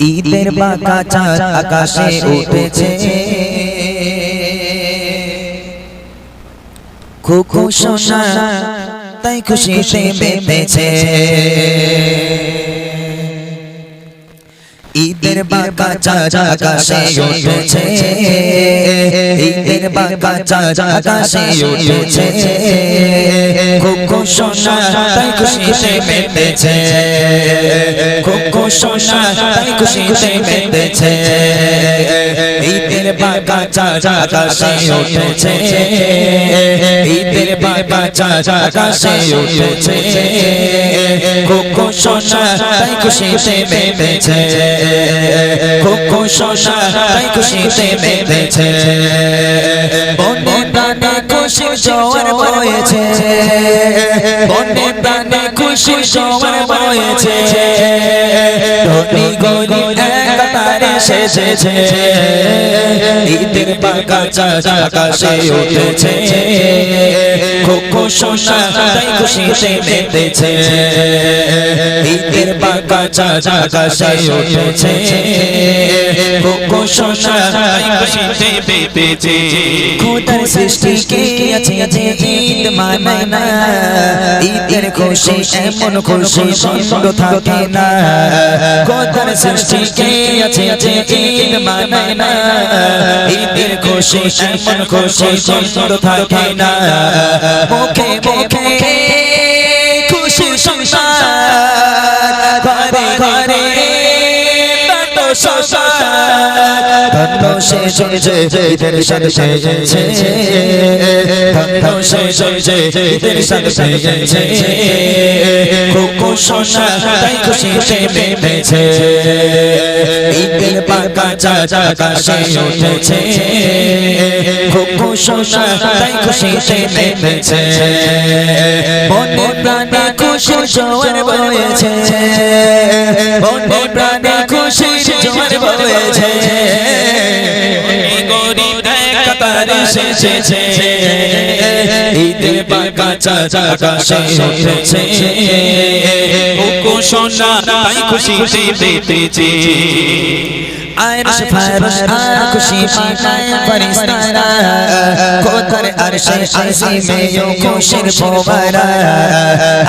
ঈদের বাঁকা চাঁদ আকাশে উঠেছে। খুকু সোনা তাই খুশিতে মেতেছে ঈদের বাঁকা চাঁদ আকাশে উঠেছে। ঈদের বাঁকা চাঁদ আকাশে উঠেছে। খুকু সোনা তাই খুশিতে মেতেছে খুকু সোনা তাই খুশিতে মেতেছে ঈদের বাঁকা চাঁদ আকাশে উঠেছে। ঈদের বাঁকা চাঁদ আকাশে উঠেছে। খুকু সোনা তাই খুশিতে মেতেছে জোয়ার বয়েছে। বনে প্রাণে খুশি জোয়ার বয়েছে। ধনী গরিব এক তারে সেজেছে। ঈদের পাকা আকাশে উঠেছে। খুকু সোনা তাই খুশিতে মেতেছে ঈদের পাকা আকাশে উঠেছে। সোনা তাই খুশিতে মেতেছে খোদার সৃষ্টি কে? আছে আছে ঈদ মানায় না ঈদের খুশি এমন খুশি বন্ধ থাকে না। খোদার সৃষ্টি কে? আছে আছে ঈদ মানায় না ঈদের খুশি এমন খুশি বন্ধ থাকে না। মুখে মুখে খুশি সংসার সে সে ঈদের সাথে সেজেছে ধন্য সে সে ঈদের সাথে সেজেছে খুকু সোনা তাই খুশিতে মেতেছে ঈদের পাকা চাঁদ আকাশে উঠেছে সোনা তাই খুশিতে মেতেছে মনে প্রাণে খুশি, জোয়ার বয়েছে। মনে প্রাণে খুশি, জোয়ার বয়েছে। সেজেছে ঈদের পাকা চাঁদ আকাশে উঠেছে খুকু সোনা, তাই মেতেছে আরশ ফারশ আর খুশি পানায় ফরিস্তারা। খোদার আরশে আজিমে ইয়ো খুশির ফোয়ারা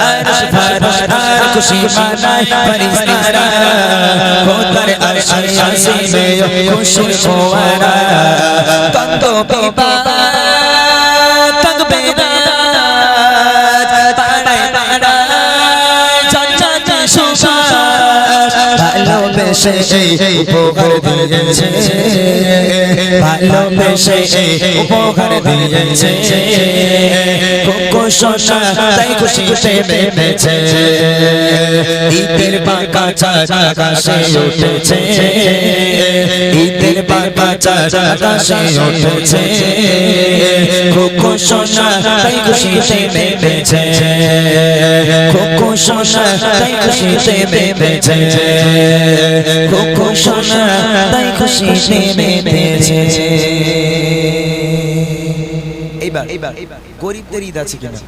আরশ ফারশ আর খুশি পানায় ফরিস্তারা। খোদার আরশে আজিমে ইয়ো খুশির ফোয়ারা কন্দ পিবা ভালোবেসে উপহার দিয়েছে। ভালোবেসে উপহার দিয়েছে। কোকো সোনা তাই খুশিতে মেতেছে ঈদের বাঁকা চাঁদ আকাশে উঠেছে। ঈদের বাঁকা চাঁদ আকাশে উঠেছে। কোকো সোনা তাই খুশিতে মেতেছে এইবার এইবার গরিবদের ঈদ আছে কিনা?